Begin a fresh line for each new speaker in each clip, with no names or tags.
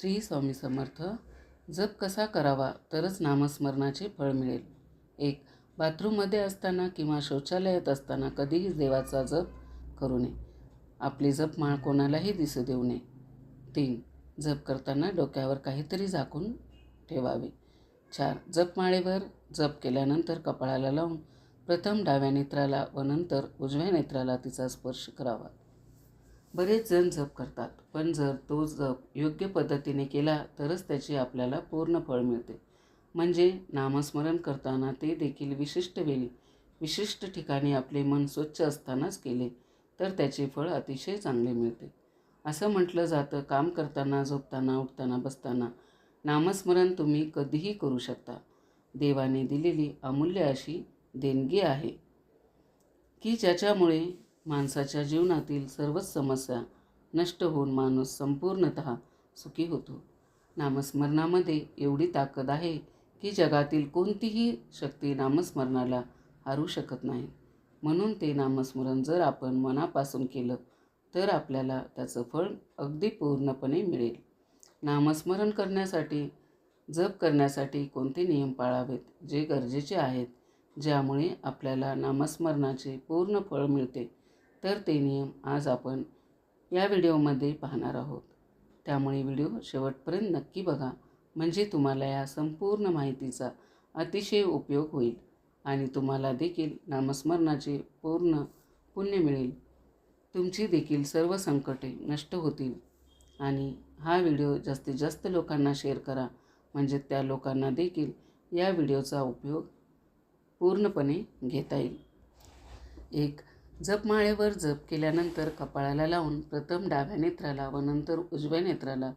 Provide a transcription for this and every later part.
श्री स्वामी समर्थ जप कसा करावा तरच नामस्मरणाचे फळ मिळेल. एक बाथरूममध्ये असताना किंवा शौचालयात असताना कधीही देवाचा जप करू नये. आपली जपमाळ कोणालाही दिसू देऊ नये. तीन जप करताना डोक्यावर काहीतरी झाकून ठेवावे. चार जपमाळेवर जप केल्यानंतर कपाळाला लावून प्रथम डाव्या नेत्राला व नंतर उजव्या नेत्राला तिचा स्पर्श करावा. बरेच जण जप करतात पण जर तो जप योग्य पद्धतीने केला तरच त्याचे आपल्याला पूर्ण फळ मिळते. म्हणजे नामस्मरण करताना ते देखील विशिष्ट वेळी विशिष्ट ठिकाणी आपले मन स्वच्छ असतानाच केले तर त्याचे फळ अतिशय चांगले मिळते. असं म्हटलं जातं काम करताना झोपताना उठताना बसताना नामस्मरण तुम्ही कधीही करू शकता. देवाने दिलेली अमूल्य अशी देणगी आहे. की ज्याच्यामुळे माणसाच्या जीवनातील सर्वच समस्या नष्ट होऊन माणूस संपूर्णत सुखी होतो. नामस्मरणामध्ये एवढी ताकद आहे की जगातील कोणतीही शक्ती नामस्मरणाला हारू शकत नाही. म्हणून ते नामस्मरण जर आपण मनापासून केलं तर आपल्याला त्याचं फळ अगदी पूर्णपणे मिळेल. नामस्मरण करण्यासाठी जप करण्यासाठी कोणते नियम पाळावेत जे गरजेचे आहेत ज्यामुळे आपल्याला नामस्मरणाचे पूर्ण फळ मिळते? तर ते नियम आज आपण या व्हिडिओमध्ये पाहणार आहोत. त्यामुळे व्हिडिओ शेवटपर्यंत नक्की बघा. म्हणजे तुम्हाला या संपूर्ण माहितीचा अतिशय उपयोग होईल आणि तुम्हाला देखील नामस्मरणाचे पूर्ण पुण्य मिळेल. तुमची देखील सर्व संकटे नष्ट होतील. आणि हा व्हिडिओ जास्तीत जास्त लोकांना शेअर करा. म्हणजे त्या लोकांना देखील या व्हिडिओचा उपयोग पूर्णपणे घेता येईल. एक जपमाळेवर जप केल्यानंतर कपाळाला लावून प्रथम डाव्या नेत्राला व नंतर उजव्या नेत्राला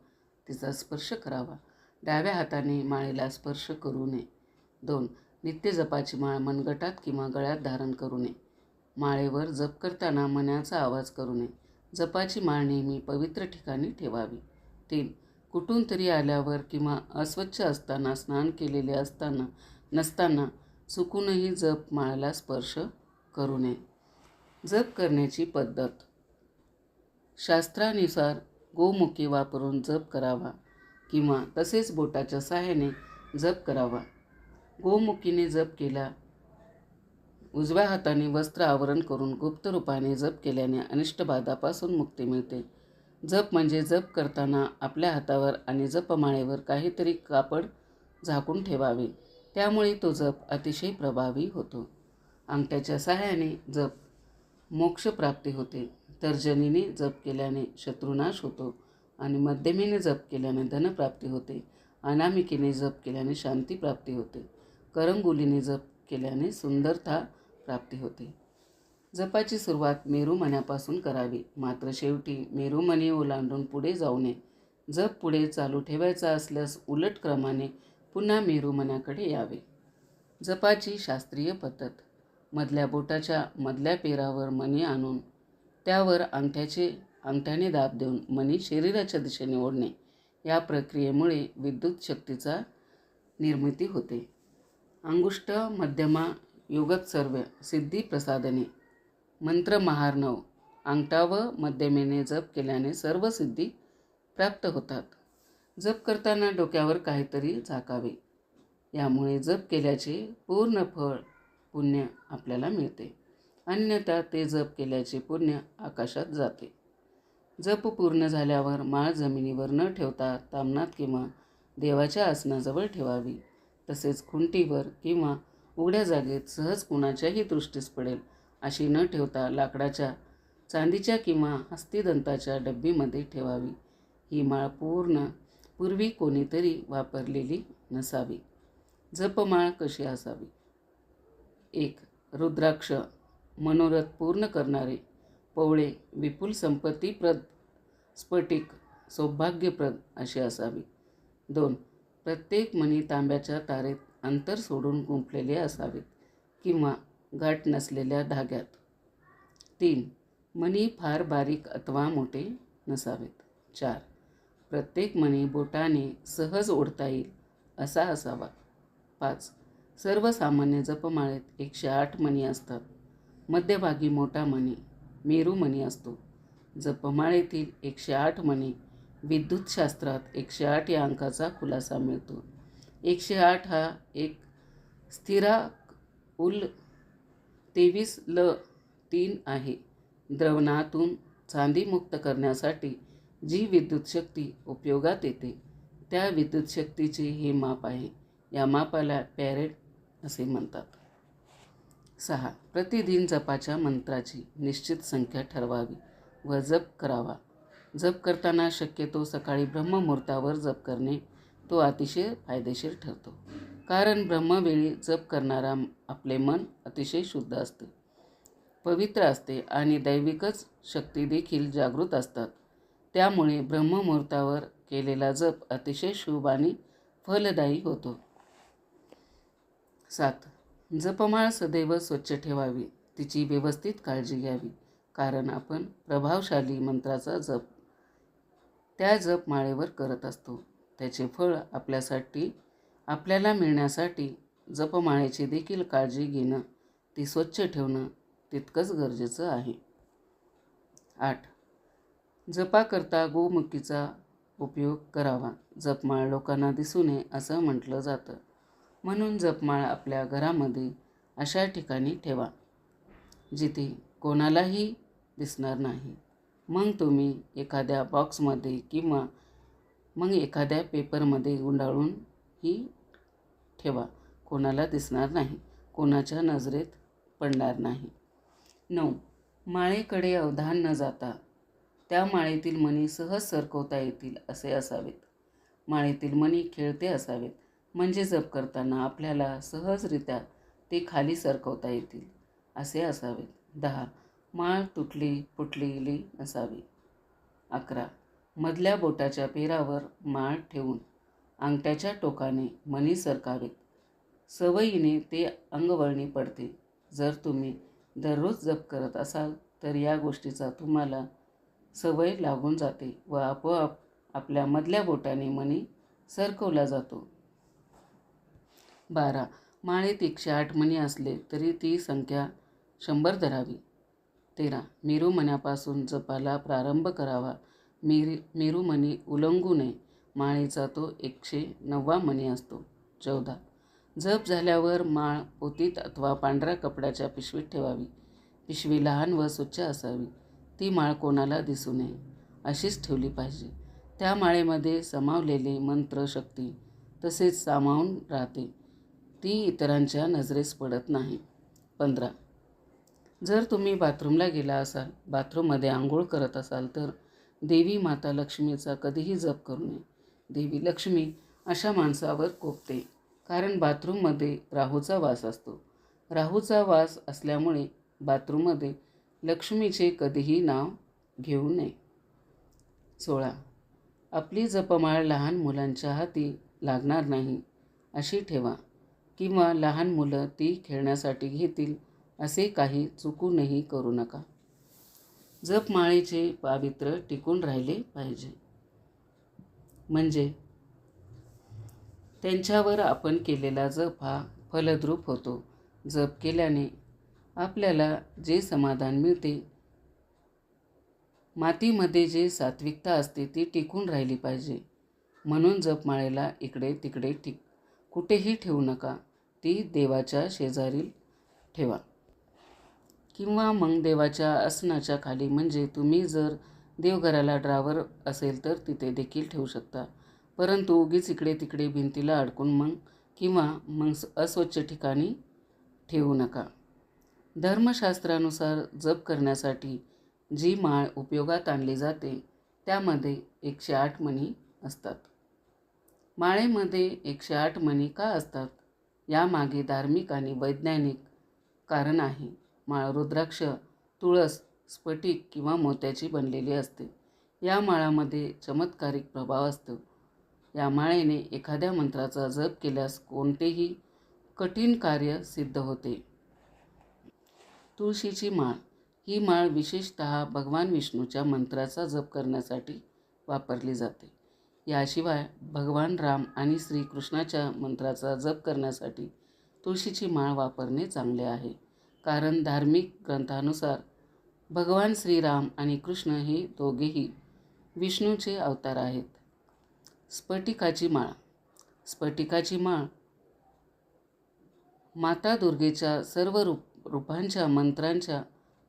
तिचा स्पर्श करावा. डाव्या हाताने माळेला स्पर्श करू नये. दोन नित्य जपाची माळ मनगटात किंवा गळ्यात धारण करू नये. माळेवर जप करताना मनाचा आवाज करू नये. जपाची माळ नेहमी पवित्र ठिकाणी ठेवावी. तीन कुठून तरी आल्यावर किंवा अस्वच्छ असताना स्नान केलेले असताना नसताना चुकूनही जप माळेला स्पर्श करू नये. जप करण्याची पद्धत. शास्त्रानुसार गोमुखी वापरून जप करावा किंवा तसेच बोटाच्या सहाय्याने जप करावा. गोमुखीने जप केला उजव्या हाताने वस्त्र आवरण करून गुप्त रूपाने जप केल्याने अनिष्ट बाधापासून मुक्ती मिळते. जप म्हणजे जप करताना आपल्या हातावर आणि जपमाळेवर काहीतरी कापड झाकून ठेवावे. त्यामुळे तो जप अतिशय प्रभावी होतो. अंगठ्याच्या सहाय्याने जप मोक्षप्राप्ती होते. तर्जनीने जप केल्याने शत्रुनाश होतो आणि मध्यमेने जप केल्याने धनप्राप्ती होते. अनामिकेने जप केल्याने शांती प्राप्ती होते. करंगुलीने जप केल्याने सुंदरता प्राप्ती होते. जपाची सुरुवात मेरूमण्यापासून करावी. मात्र शेवटी मेरूमणी ओलांडून पुढे जाऊ नये. जप पुढे चालू ठेवायचा असल्यास उलट क्रमाने पुन्हा मेरुमनाकडे यावे. जपाची शास्त्रीय पद्धत. मधल्या बोटाच्या मधल्या पेरावर मणी आणून त्यावर अंगठ्याचे अंगठ्याने दाब देऊन मणी शरीराच्या दिशेने ओढणे. या प्रक्रियेमुळे विद्युत शक्तीचा निर्मिती होते. अंगुष्ट मध्यमा योगत सर्व सिद्धी प्रसादने मंत्र महार्णव अंगठा व मध्यमेने जप केल्याने सर्व सिद्धी प्राप्त होतात. जप करताना डोक्यावर काहीतरी झाकावे. यामुळे जप केल्याचे पूर्ण फळ पुण्य आपल्याला मिळते. अन्यथा ते जप केल्याचे पुण्य आकाशात जाते. जप पूर्ण झाल्यावर माळ जमिनीवर न ठेवता तामणात किंवा देवाच्या आसनाजवळ ठेवावी. तसेच खुंटीवर किंवा उघड्या जागेत सहज कुणाच्याही दृष्टीस पडेल अशी न ठेवता लाकडाच्या चांदीच्या किंवा हस्तिदंताच्या डब्बीमध्ये ठेवावी. ही माळ पूर्ण पूर्वी कोणीतरी वापरलेली नसावी. जपमाळ कशी असावी? एक रुद्राक्ष मनोरथ पूर्ण करणारे पवळे विपुल संपत्तीप्रद स्फटिक सौभाग्यप्रद अशी असावी. दोन प्रत्येक मणी तांब्याच्या तारेत अंतर सोडून गुंफलेले असावेत किंवा गाठ नसलेल्या धाग्यात. तीन मणी फार बारीक अथवा मोठे नसावेत. चार प्रत्येक मणी बोटाने सहज ओढता येईल असा असावा. पाच सर्वसामान्य जपमाळेत एकशे आठ मणी असतात. मध्यभागी मोठा मणी मेरू मणी असतो. जपमाळेतील एकशे आठ मणी विद्युतशास्त्रात एकशे आठ या अंकाचा खुलासा मिळतो. एकशे आठ हा एक स्थिराक उल तेवीस ल तीन आहे. द्रवणातून चांदीमुक्त करण्यासाठी जी विद्युत शक्ती उपयोगात येते त्या विद्युत शक्तीचे हे माप आहे. या मापाला पॅरेड असे म्हणतात. सहा. प्रतिदिन जपाच्या मंत्राची निश्चित संख्या ठरवावी व जप करावा. जप करताना शक्यतो सकाळी ब्रह्ममुहूर्तावर जप करणे तो अतिशय फायदेशीर ठरतो. कारण ब्रह्मवेळी जप करणारा आपले मन अतिशय शुद्ध असते पवित्र असते आणि दैविकच शक्ती देखील जागृत असतात. त्यामुळे ब्रह्ममुहूर्तावर केलेला जप अतिशय शुभ आणि फलदायी होतो. सात. जपमाळ सदैव स्वच्छ ठेवावी. तिची व्यवस्थित काळजी घ्यावी. कारण आपण प्रभावशाली मंत्राचा जप त्या जपमाळेवर करत असतो. त्याचे फळ आपल्यासाठी आपल्याला मिळण्यासाठी जपमाळेची देखील काळजी घेणं ती स्वच्छ ठेवणं तितकंच गरजेचं आहे. आठ. जपाकरता गोमुखीचा उपयोग करावा. जपमाळ लोकांना दिसू नये असं म्हटलं जातं. म्हणून जपमाळ आपल्या घरामध्ये अशा ठिकाणी ठेवा जिथे कोणालाही दिसणार नाही. मग तुम्ही एखाद्या बॉक्समध्ये किंवा मग एखाद्या पेपरमध्ये गुंडाळून ही ठेवा कोणाला दिसणार नाही कोणाच्या नजरेत पडणार नाही. नऊ. माळेकडे अवधान न जाता त्या माळेतील मणी सहज सरकवता येतील असे असावेत. माळेतील मणी खेळते असावेत. म्हणजे जप करताना आपल्याला सहजरित्या ते खाली सरकवता येतील असे असावेत दहा. माळ तुटली फुटलेली नसावी. अकरा. मधल्या बोटाच्या पेरावर माळ ठेवून अंगठ्याच्या टोकाने मणी सरकावेत. सवयीने ते अंगवळणी पडते. जर तुम्ही दररोज जप करत असाल तर या गोष्टीचा तुम्हाला सवय लागून जाते व आपोआप आपल्या मधल्या बोटाने मणी सरकवला जातो. बारा. माळेत एकशे आठ मणी असले तरी ती संख्या शंभर धरावी. तेरा. मेरूमण्यापासून जपाला प्रारंभ करावा. मेरी मेरूमणी उलंगू नये. माळेचा तो एकशे नव्वा मणी असतो. चौदा. जप झाल्यावर माळ पोतीत अथवा पांढऱ्या कपड्याच्या पिशवीत ठेवावी. पिशवी लहान व स्वच्छ असावी. ती माळ कोणाला दिसू नये अशीच ठेवली पाहिजे. त्या माळेमध्ये समावलेले मंत्र शक्ती तसेच सामावून राहते. ती इतरांच्या नजरेस पडत नाही. पंधरा. जर तुम्ही बाथरूमला गेला असाल बाथरूममध्ये आंघोळ करत असाल तर देवी माता लक्ष्मीचा कधीही जप करू नये. देवी लक्ष्मी अशा माणसावर कोपते कारण बाथरूममध्ये राहूचा वास असतो. राहूचा वास असल्यामुळे बाथरूममध्ये लक्ष्मीचे कधीही नाव घेऊ नये. सोळा. आपली जपमाळ लहान मुलांच्या हाती लागणार नाही अशी ठेवा. किंवा लहान मुलं ती खेळण्यासाठी घेतील असे काही चुकूनही करू नका. जपमाळेचे पावित्र्य टिकून राहिले पाहिजे. म्हणजे त्यांच्यावर आपण केलेला जप हा फलद्रूप होतो. जप केल्याने आपल्याला जे समाधान मिळते मातीमध्ये जे सात्विकता असते ती टिकून राहिली पाहिजे. म्हणून जपमाळेला इकडे तिकडे टिक कुठेही ठेवू नका. ती देवाच्या शेजारी ठेवा. किंवा मग देवाच्या आसनाच्या खाली म्हणजे तुम्ही जर देवघराला ड्रावर असेल तर तिथे देखील ठेवू शकता. परंतु उगीच इकडे तिकडे भिंतीला अडकून मग किंवा मग अस्वच्छ ठिकाणी ठेवू नका. धर्मशास्त्रानुसार जप करण्यासाठी जी माळ उपयोगात आणली जाते त्यामध्ये एकशे आठ मणी असतात. माळेमध्ये एकशे आठ मणी का असतात? यामागे धार्मिक आणि वैज्ञानिक कारण आहे. माळ रुद्राक्ष तुळस स्फटिक किंवा मोत्याची बनलेली असते. या माळामध्ये चमत्कारिक प्रभाव असतो. या माळेने एखाद्या मंत्राचा जप केल्यास कोणतेही कठीण कार्य सिद्ध होते. तुळशीची माळ ही माळ विशेषत भगवान विष्णूच्या मंत्राचा जप करण्यासाठी वापरली जाते. याशिवाय भगवान राम आणि श्रीकृष्णाच्या मंत्राचा जप करण्यासाठी तुळशीची माळ वापरणे चांगले आहे. कारण धार्मिक ग्रंथानुसार भगवान श्रीराम आणि कृष्ण हे दोघेही विष्णूचे अवतार आहेत. स्फटिकाची माळ. स्फटिकाची माळ माता दुर्गेच्या सर्व रूप रूपांच्या मंत्रांच्या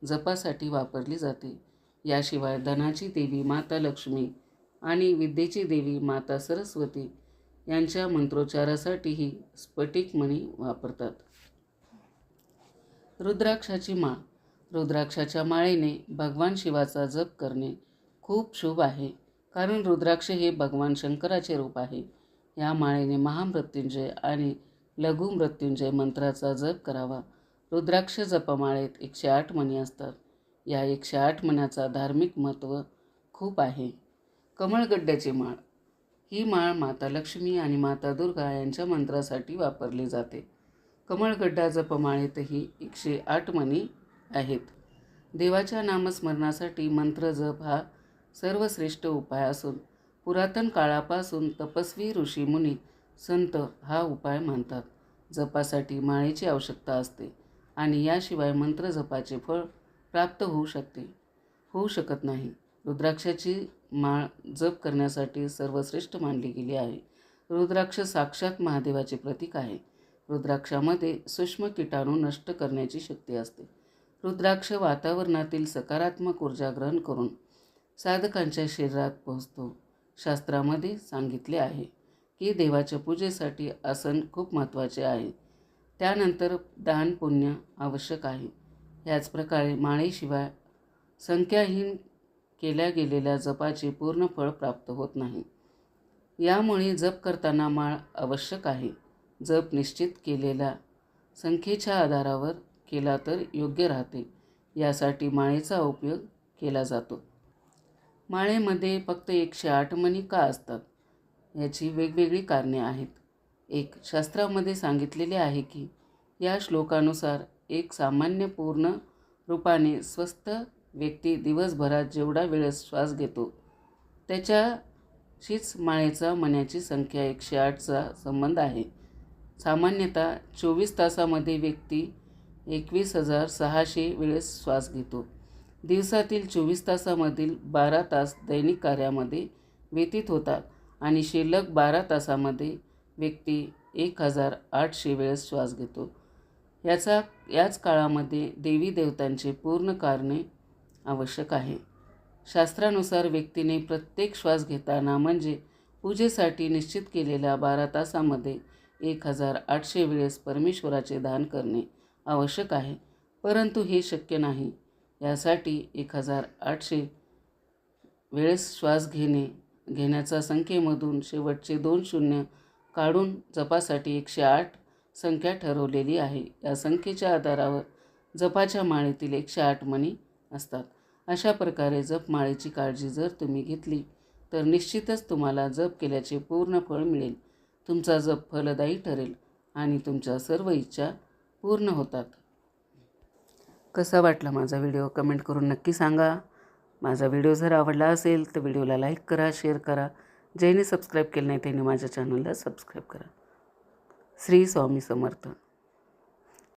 जपासाठी वापरली जाते. याशिवाय धनाची देवी माता लक्ष्मी आणि विद्येची देवी माता सरस्वती यांच्या मंत्रोच्चारासाठीही स्फटिक मणी वापरतात. रुद्राक्षाची माळ. रुद्राक्षाच्या माळेने भगवान शिवाचा जप करणे खूप शुभ आहे. कारण रुद्राक्ष हे भगवान शंकराचे रूप आहे. या माळेने महामृत्युंजय आणि लघुमृत्युंजय मंत्राचा जप करावा. रुद्राक्ष जपमाळेत एकशे आठ मणी असतात. या एकशे आठ मण्याचा धार्मिक महत्त्व खूप आहे. कमळगड्ड्याची माळ. ही माळ माता लक्ष्मी आणि माता दुर्गा यांच्या मंत्रासाठी वापरली जाते. कमळगड्डा जपमाळेतही एकशे आठ मणी आहेत. देवाच्या नामस्मरणासाठी मंत्र जप हा सर्वश्रेष्ठ उपाय असून पुरातन काळापासून तपस्वी ऋषीमुनी संत हा उपाय मानतात. जपासाठी माळेची आवश्यकता असते आणि याशिवाय मंत्र जपाचे फळ प्राप्त होऊ शकते होऊ शकत नाही. रुद्राक्षाची माळ जप करण्यासाठी सर्वश्रेष्ठ मानली गेली आहे. रुद्राक्ष साक्षात महादेवाचे प्रतीक आहे. रुद्राक्षामध्ये सूक्ष्म किटाणू नष्ट करण्याची शक्ती असते. रुद्राक्ष वातावरणातील सकारात्मक ऊर्जा ग्रहण करून साधकांच्या शरीरात पोहोचतो. शास्त्रामध्ये सांगितले आहे की देवाच्या पूजेसाठी आसन खूप महत्त्वाचे आहे. त्यानंतर दान पुण्य आवश्यक आहे. याच प्रकारे माळेशिवाय संख्याहीन केल्या गेलेल्या जपाचे पूर्ण फळ प्राप्त होत नाही. यामुळे जप करताना माळ आवश्यक आहे. जप निश्चित केलेल्या संख्येच्या आधारावर केला तर योग्य राहते. यासाठी माळेचा उपयोग केला जातो. माळेमध्ये फक्त एकशे आठ मणी का असतात? याची वेगवेगळी कारणे आहेत. एक शास्त्रामध्ये सांगितलेले आहे की या श्लोकानुसार एक सामान्य पूर्ण रूपाने स्वस्त व्यक्ती दिवसभरात जेवढा वेळ श्वास घेतो त्याच्याशीच माळेचा मण्याची संख्या एकशे आठचा संबंध आहे. सामान्यतः चोवीस तासामध्ये व्यक्ती एकवीस हजार सहाशे वेळेस श्वास घेतो. दिवसातील चोवीस तासामधील बारा तास दैनिक कार्यामध्ये व्यतीत होतात आणि शिल्लक बारा तासामध्ये व्यक्ती एक हजार आठशे वेळेस श्वास घेतो. याचा याच काळामध्ये देवी देवतांचे पूर्ण कारणे आवश्यक आहे. शास्त्रानुसार व्यक्तीने प्रत्येक श्वास घेताना म्हणजे पूजेसाठी निश्चित केलेल्या बारा तासामध्ये एक हजार आठशे वेळेस परमेश्वराचे दान करणे आवश्यक आहे परंतु हे शक्य नाही. यासाठी एक हजार आठशे वेळेस श्वास घेणे घेण्याचा संख्येमधून शेवटचे दोन शून्य काढून जपासाठी एकशे आठ संख्या ठरवलेली आहे. या संख्येच्या आधारावर जपाच्या माळेतील एकशे आठ मणी असतात. अशा प्रकारे जपमाळेची काळजी जर तुम्ही घेतली तर निश्चितच तुम्हाला जप केल्याचे पूर्ण फळ मिळेल. तुमचा जप फलदायी ठरेल आणि तुमच्या सर्व इच्छा पूर्ण होतात. कसा वाटला माझा व्हिडिओ कमेंट करून नक्की सांगा. माझा व्हिडिओ जर आवडला असेल तर व्हिडिओला लाईक करा शेअर करा. ज्याने सबस्क्राईब केलं नाही त्यांनी माझ्या चॅनलला सबस्क्राईब करा. श्री स्वामी समर्थ.